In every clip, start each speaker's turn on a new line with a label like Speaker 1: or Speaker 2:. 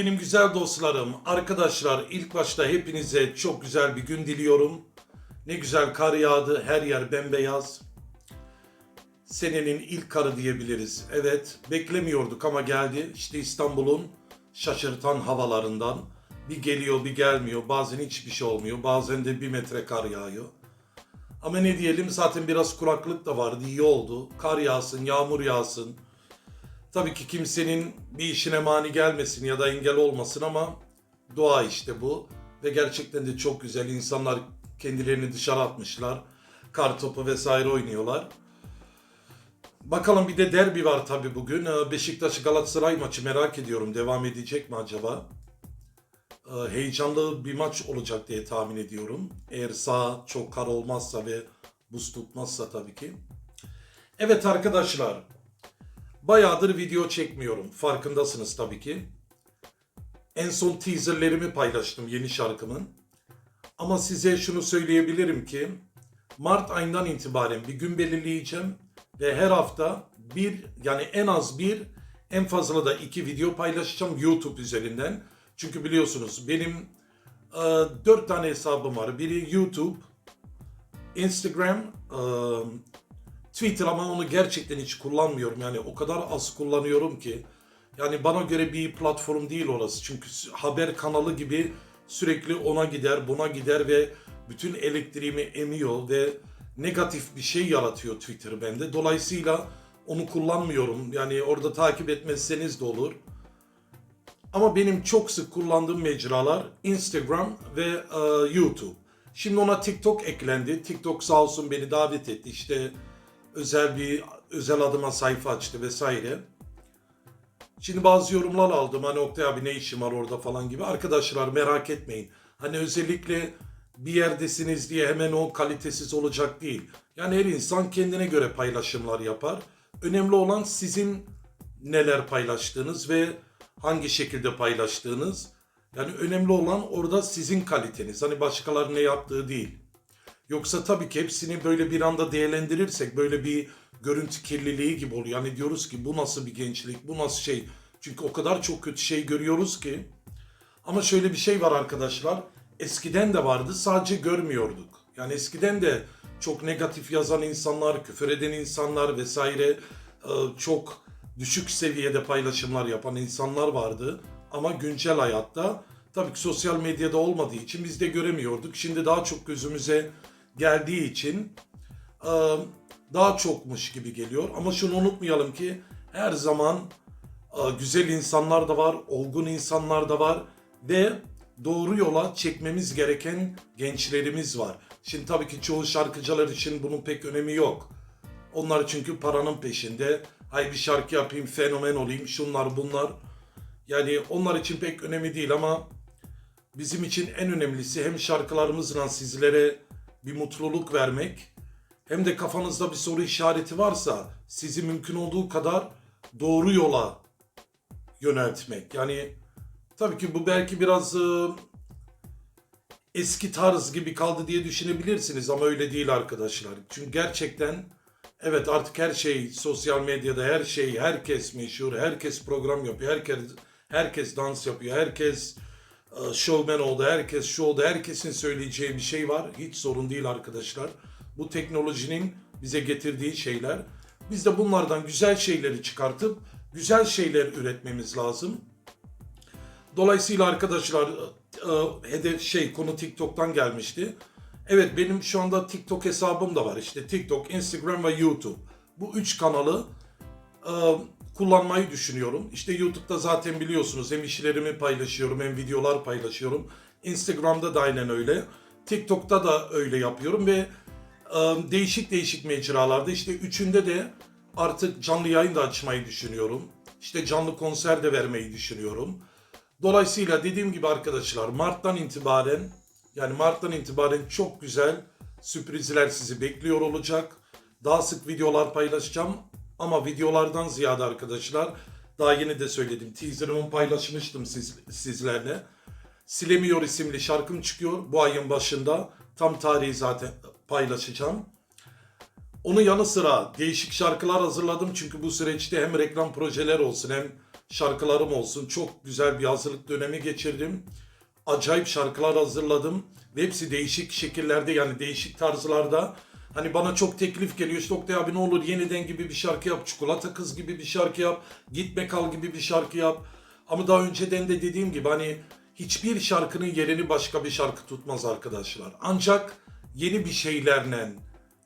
Speaker 1: benim güzel dostlarım, arkadaşlar ilk başta hepinize çok güzel bir gün diliyorum. Ne güzel kar yağdı, her yer bembeyaz. Senenin ilk karı diyebiliriz. Evet, beklemiyorduk ama geldi. İşte İstanbul'un şaşırtan havalarından. Bir geliyor, bir gelmiyor. Bazen hiçbir şey olmuyor. Bazen de bir metre kar yağıyor. Ama ne diyelim zaten biraz kuraklık da vardı, iyi oldu. Kar yağsın, yağmur yağsın. Tabii ki kimsenin bir işine mani gelmesin ya da engel olmasın ama doğa işte bu. Ve gerçekten de çok güzel. İnsanlar kendilerini dışarı atmışlar. Kar topu vesaire oynuyorlar. Bakalım bir de derbi var tabii bugün. Ee, Beşiktaş Galatasaray maçı merak ediyorum. Devam edecek mi acaba? Ee, Heyecanlı bir maç olacak diye tahmin ediyorum. Eğer sağ çok kar olmazsa ve buz tutmazsa tabii ki. Evet arkadaşlar. Bayağıdır video çekmiyorum. Farkındasınız tabii ki. En son teaserlerimi paylaştım yeni şarkımın. Ama size şunu söyleyebilirim ki Mart ayından itibaren bir gün belirleyeceğim ve her hafta bir yani en az bir en fazla da iki video paylaşacağım YouTube üzerinden. Çünkü biliyorsunuz benim e, dört tane hesabım var. Biri YouTube, Instagram, e, Twitter ama onu gerçekten hiç kullanmıyorum. Yani o kadar az kullanıyorum ki. Yani bana göre bir platform değil orası. Çünkü haber kanalı gibi sürekli ona gider, buna gider ve bütün elektriğimi emiyor ve negatif bir şey yaratıyor Twitter bende. Dolayısıyla onu kullanmıyorum. Yani orada takip etmezseniz de olur. Ama benim çok sık kullandığım mecralar Instagram ve e, YouTube. Şimdi ona TikTok eklendi. TikTok sağ olsun beni davet etti. İşte özel bir özel adıma sayfa açtı vesaire. Şimdi bazı yorumlar aldım. Hani Oktay abi ne işim var orada falan gibi. Arkadaşlar merak etmeyin. Hani özellikle bir yerdesiniz diye hemen o kalitesiz olacak değil. Yani her insan kendine göre paylaşımlar yapar. Önemli olan sizin neler paylaştığınız ve hangi şekilde paylaştığınız. Yani önemli olan orada sizin kaliteniz. Hani başkalarının ne yaptığı değil. Yoksa tabii ki hepsini böyle bir anda değerlendirirsek böyle bir görüntü kirliliği gibi oluyor. Yani diyoruz ki bu nasıl bir gençlik, bu nasıl şey. Çünkü o kadar çok kötü şey görüyoruz ki. Ama şöyle bir şey var arkadaşlar. Eskiden de vardı sadece görmüyorduk. Yani eskiden de çok negatif yazan insanlar, küfür eden insanlar vesaire e, çok düşük seviyede paylaşımlar yapan insanlar vardı. Ama güncel hayatta tabii ki sosyal medyada olmadığı için biz de göremiyorduk. Şimdi daha çok gözümüze geldiği için daha çokmuş gibi geliyor. Ama şunu unutmayalım ki her zaman güzel insanlar da var, olgun insanlar da var ve doğru yola çekmemiz gereken gençlerimiz var. Şimdi tabii ki çoğu şarkıcılar için bunun pek önemi yok. Onlar çünkü paranın peşinde. Hay bir şarkı yapayım, fenomen olayım, şunlar bunlar. Yani onlar için pek önemli değil ama bizim için en önemlisi hem şarkılarımızla sizlere bir mutluluk vermek hem de kafanızda bir soru işareti varsa sizi mümkün olduğu kadar doğru yola yöneltmek. Yani tabii ki bu belki biraz e, eski tarz gibi kaldı diye düşünebilirsiniz ama öyle değil arkadaşlar. Çünkü gerçekten evet artık her şey sosyal medyada her şey herkes meşhur, herkes program yapıyor, herkes herkes dans yapıyor, herkes e, showman oldu, herkes şu oldu, herkesin söyleyeceği bir şey var. Hiç sorun değil arkadaşlar. Bu teknolojinin bize getirdiği şeyler. Biz de bunlardan güzel şeyleri çıkartıp güzel şeyler üretmemiz lazım. Dolayısıyla arkadaşlar e, hedef şey konu TikTok'tan gelmişti. Evet benim şu anda TikTok hesabım da var işte TikTok, Instagram ve YouTube. Bu üç kanalı e, kullanmayı düşünüyorum. İşte YouTube'da zaten biliyorsunuz hem işlerimi paylaşıyorum hem videolar paylaşıyorum. Instagram'da da aynen öyle. TikTok'ta da öyle yapıyorum ve e, değişik değişik mecralarda işte üçünde de artık canlı yayın da açmayı düşünüyorum. İşte canlı konser de vermeyi düşünüyorum. Dolayısıyla dediğim gibi arkadaşlar Mart'tan itibaren yani Mart'tan itibaren çok güzel sürprizler sizi bekliyor olacak. Daha sık videolar paylaşacağım ama videolardan ziyade arkadaşlar daha yeni de söyledim teaserımı paylaşmıştım siz, sizlerle. Silemiyor isimli şarkım çıkıyor bu ayın başında. Tam tarihi zaten paylaşacağım. Onun yanı sıra değişik şarkılar hazırladım çünkü bu süreçte hem reklam projeler olsun hem şarkılarım olsun. Çok güzel bir hazırlık dönemi geçirdim. Acayip şarkılar hazırladım. Ve hepsi değişik şekillerde yani değişik tarzlarda. Hani bana çok teklif geliyor. İşte Oktay abi ne olur yeniden gibi bir şarkı yap. Çikolata kız gibi bir şarkı yap. Gitme kal gibi bir şarkı yap. Ama daha önceden de dediğim gibi hani hiçbir şarkının yerini başka bir şarkı tutmaz arkadaşlar. Ancak yeni bir şeylerle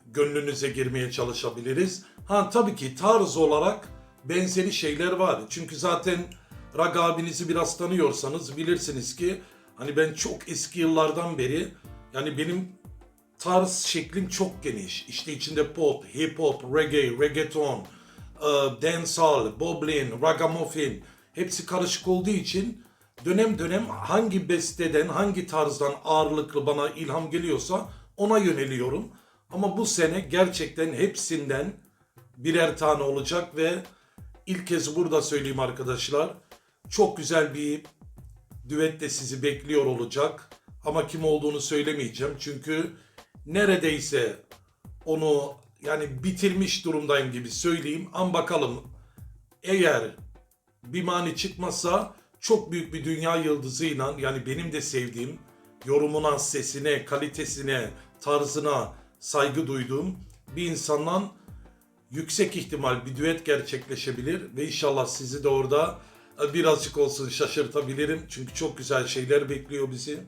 Speaker 1: gönlünüze girmeye çalışabiliriz. Ha tabii ki tarz olarak benzeri şeyler var. Çünkü zaten Raga abinizi biraz tanıyorsanız bilirsiniz ki hani ben çok eski yıllardan beri yani benim tarz şeklim çok geniş. İşte içinde pop, hip hop, reggae, reggaeton, e, dancehall, boblin, ragamuffin hepsi karışık olduğu için dönem dönem hangi besteden, hangi tarzdan ağırlıklı bana ilham geliyorsa ona yöneliyorum. Ama bu sene gerçekten hepsinden birer tane olacak ve ilk kez burada söyleyeyim arkadaşlar. Çok güzel bir düet de sizi bekliyor olacak. Ama kim olduğunu söylemeyeceğim. Çünkü neredeyse onu yani bitirmiş durumdayım gibi söyleyeyim. Ama bakalım eğer bir mani çıkmazsa çok büyük bir dünya yıldızıyla yani benim de sevdiğim yorumuna, sesine, kalitesine, tarzına saygı duyduğum bir insanla yüksek ihtimal bir düet gerçekleşebilir ve inşallah sizi de orada birazcık olsun şaşırtabilirim. Çünkü çok güzel şeyler bekliyor bizi.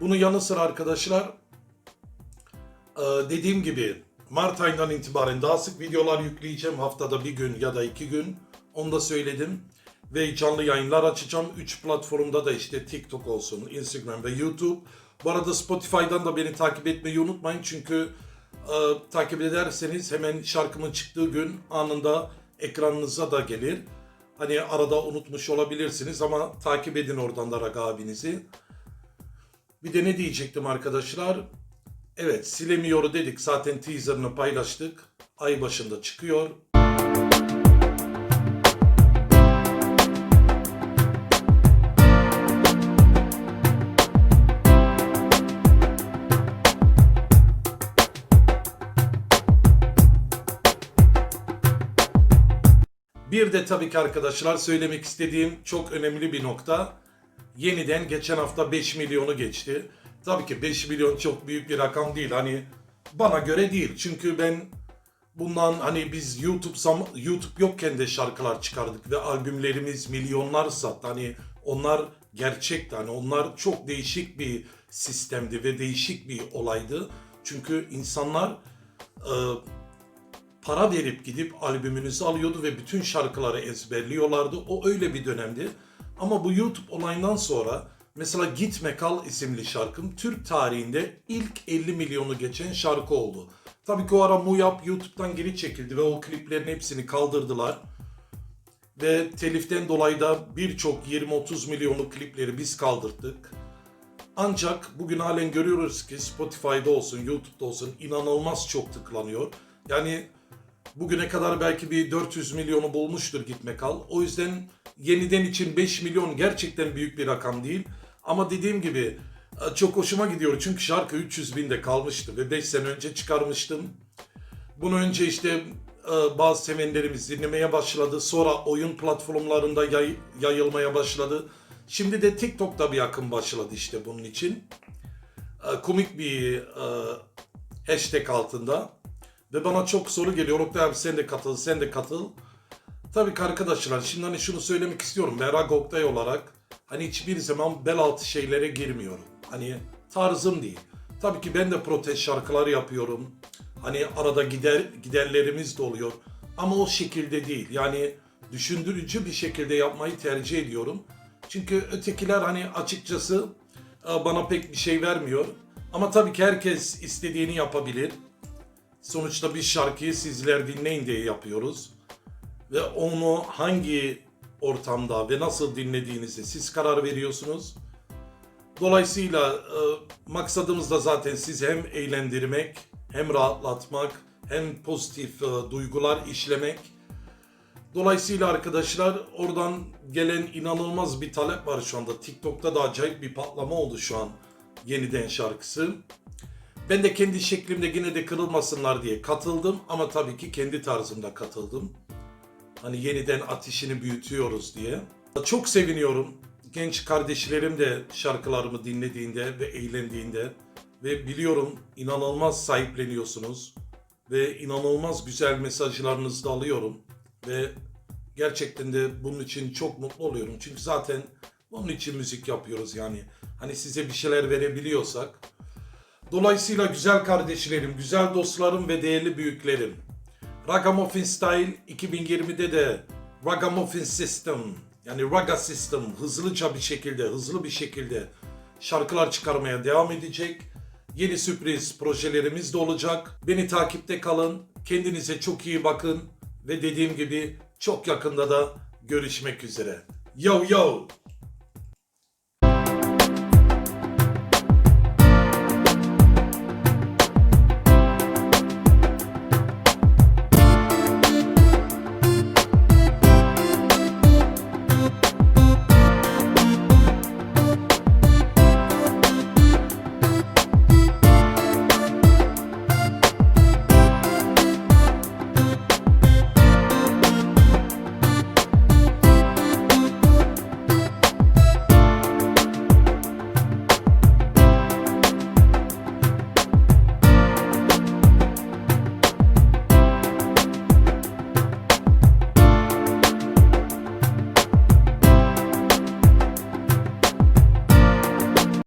Speaker 1: Bunun yanı sıra arkadaşlar dediğim gibi Mart ayından itibaren daha sık videolar yükleyeceğim. Haftada bir gün ya da iki gün. Onu da söyledim. Ve canlı yayınlar açacağım. Üç platformda da işte TikTok olsun, Instagram ve YouTube. Bu arada Spotify'dan da beni takip etmeyi unutmayın. Çünkü e, takip ederseniz hemen şarkımın çıktığı gün anında ekranınıza da gelir. Hani arada unutmuş olabilirsiniz ama takip edin oradan da Raga abinizi. Bir de ne diyecektim arkadaşlar? Evet silemiyoru dedik zaten teaserını paylaştık. Ay başında çıkıyor. Bir de tabii ki arkadaşlar söylemek istediğim çok önemli bir nokta. Yeniden geçen hafta 5 milyonu geçti. Tabii ki 5 milyon çok büyük bir rakam değil. Hani bana göre değil. Çünkü ben bundan hani biz YouTube YouTube yokken de şarkılar çıkardık ve albümlerimiz milyonlar sattı. Hani onlar gerçekti. Hani onlar çok değişik bir sistemdi ve değişik bir olaydı. Çünkü insanlar e, para verip gidip albümünüzü alıyordu ve bütün şarkıları ezberliyorlardı. O öyle bir dönemdi. Ama bu YouTube olayından sonra mesela Gitme Kal isimli şarkım Türk tarihinde ilk 50 milyonu geçen şarkı oldu. Tabii ki o ara Muyap YouTube'dan geri çekildi ve o kliplerin hepsini kaldırdılar. Ve teliften dolayı da birçok 20-30 milyonluk klipleri biz kaldırdık. Ancak bugün halen görüyoruz ki Spotify'da olsun, YouTube'da olsun inanılmaz çok tıklanıyor. Yani bugüne kadar belki bir 400 milyonu bulmuştur Gitme Kal. O yüzden yeniden için 5 milyon gerçekten büyük bir rakam değil. Ama dediğim gibi e, çok hoşuma gidiyor çünkü şarkı 300 binde kalmıştı ve 5 sene önce çıkarmıştım. Bunu önce işte e, bazı sevenlerimiz dinlemeye başladı. Sonra oyun platformlarında yay- yayılmaya başladı. Şimdi de TikTok'ta bir akım başladı işte bunun için. E, Komik bir hashtag altında. Ve bana çok soru geliyor. Oktay abi sen de katıl, sen de katıl. Tabii ki arkadaşlar şimdi hani şunu söylemek istiyorum. Merak Oktay olarak hani hiçbir zaman bel altı şeylere girmiyorum. Hani tarzım değil. Tabii ki ben de protest şarkılar yapıyorum. Hani arada gider giderlerimiz de oluyor. Ama o şekilde değil. Yani düşündürücü bir şekilde yapmayı tercih ediyorum. Çünkü ötekiler hani açıkçası e, bana pek bir şey vermiyor. Ama tabii ki herkes istediğini yapabilir. Sonuçta bir şarkıyı sizler dinleyin diye yapıyoruz. Ve onu hangi ortamda ve nasıl dinlediğinizi siz karar veriyorsunuz. Dolayısıyla e, maksadımız da zaten sizi hem eğlendirmek, hem rahatlatmak, hem pozitif e, duygular işlemek. Dolayısıyla arkadaşlar oradan gelen inanılmaz bir talep var şu anda. TikTok'ta da acayip bir patlama oldu şu an yeniden şarkısı. Ben de kendi şeklimde yine de kırılmasınlar diye katıldım ama tabii ki kendi tarzımda katıldım. Hani yeniden ateşini büyütüyoruz diye. Çok seviniyorum. Genç kardeşlerim de şarkılarımı dinlediğinde ve eğlendiğinde ve biliyorum inanılmaz sahipleniyorsunuz ve inanılmaz güzel mesajlarınızı da alıyorum ve gerçekten de bunun için çok mutlu oluyorum. Çünkü zaten bunun için müzik yapıyoruz yani. Hani size bir şeyler verebiliyorsak. Dolayısıyla güzel kardeşlerim, güzel dostlarım ve değerli büyüklerim. Ragamuffin Style 2020'de de Ragamuffin System yani Raga System hızlıca bir şekilde, hızlı bir şekilde şarkılar çıkarmaya devam edecek. Yeni sürpriz projelerimiz de olacak. Beni takipte kalın. Kendinize çok iyi bakın ve dediğim gibi çok yakında da görüşmek üzere. Yo yo!